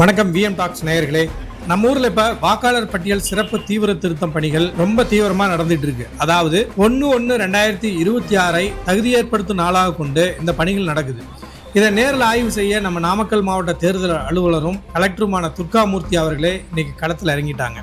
வணக்கம் VM tax நேயர்களே. நம்ம ஊர்ல இப்ப வாக்காளர் பட்டியல் சிறப்பு தீவிர திருத்தம் பணிகள் ரொம்ப தீவிரமா நடந்துட்டு இருக்கு. அதாவது ஒன்னு ஒன்னு ரெண்டாயிரத்தி இருபத்தி ஆறை தகுதி ஏற்படுத்தும் நாளாக கொண்டு இந்த பணிகள் நடக்குது. இதை நேரில் ஆய்வு செய்ய நம்ம நாமக்கல் மாவட்ட தேர்தல் அலுவலரும் கலெக்டருமான துர்காமூர்த்தி அவர்களே இன்னைக்கு களத்தில் இறங்கிட்டாங்க.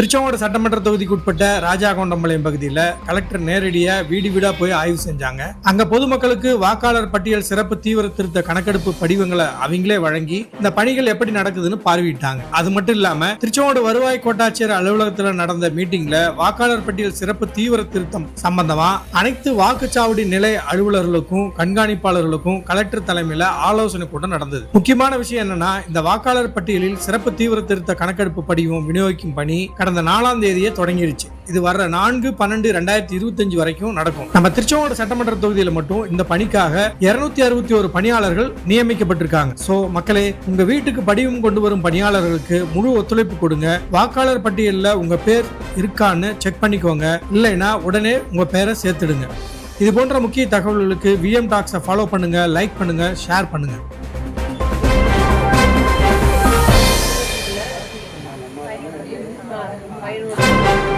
திருச்செங்கோடு சட்டமன்ற தொகுதிக்கு உட்பட்ட ராஜாகோண்டம்பாளையம் பகுதியில் கலெக்டர் நேரடியாக வீடு வீடாக போய் ஆய்வு செஞ்சாங்க. அங்கே பொதுமக்களுக்கு வாக்காளர் பட்டியல் சிறப்பு தீவிர திருத்த கணக்கெடுப்பு படிவங்களை அவங்களே வழங்கி இந்த பணிகள் எப்படி நடக்குதுன்னு பார்வையிட்டாங்க. அது மட்டும் இல்லாமல் திருச்செங்கோடு வருவாய் கோட்டாட்சியர் அலுவலகத்தில் நடந்த மீட்டிங்ல வாக்காளர் பட்டியல் சிறப்பு தீவிர திருத்தம் சம்பந்தமா அனைத்து வாக்குச்சாவடி நிலை அலுவலர்களுக்கும் கண்காணிப்பாளர்களுக்கும் கலெக்டர் தலைமையில் ஆலோசனை கூட்டம் நடந்தது. முக்கியமான விஷயம் என்னன்னா இந்த வாக்காளர் பட்டியலில் சிறப்பு தீவிர திருத்த கணக்கெடுப்பு படிவம் விநியோகிக்கும் பணி கடந்த நாலாம் தேதியே தொடங்கிருச்சு. இது வர்ற நான்கு பன்னெண்டு ரெண்டாயிரத்தி இருபத்தஞ்சு வரைக்கும் நடக்கும். நம்ம திருச்செங்கோடு சட்டமன்ற தொகுதியில் மட்டும் இந்த பணிக்காக இருநூத்தி அறுபத்தி ஒரு பணியாளர்கள் நியமிக்கப்பட்டிருக்காங்க. சோ மக்களே உங்க வீட்டுக்கு படிவம் கொண்டு வரும் பணியாளர்களுக்கு முழு ஒத்துழைப்பு கொடுங்க. வாக்காளர் பட்டியலில் உங்க பேர் இருக்கான்னு செக் பண்ணிக்கோங்க. இல்லைன்னா உடனே உங்க பேரை சேர்த்துடுங்க. இது போன்ற முக்கிய தகவல்களுக்கு விஎம் டாக்ஸை ஃபாலோ பண்ணுங்க லைக் பண்ணுங்க ஷேர் பண்ணுங்க. 怀孕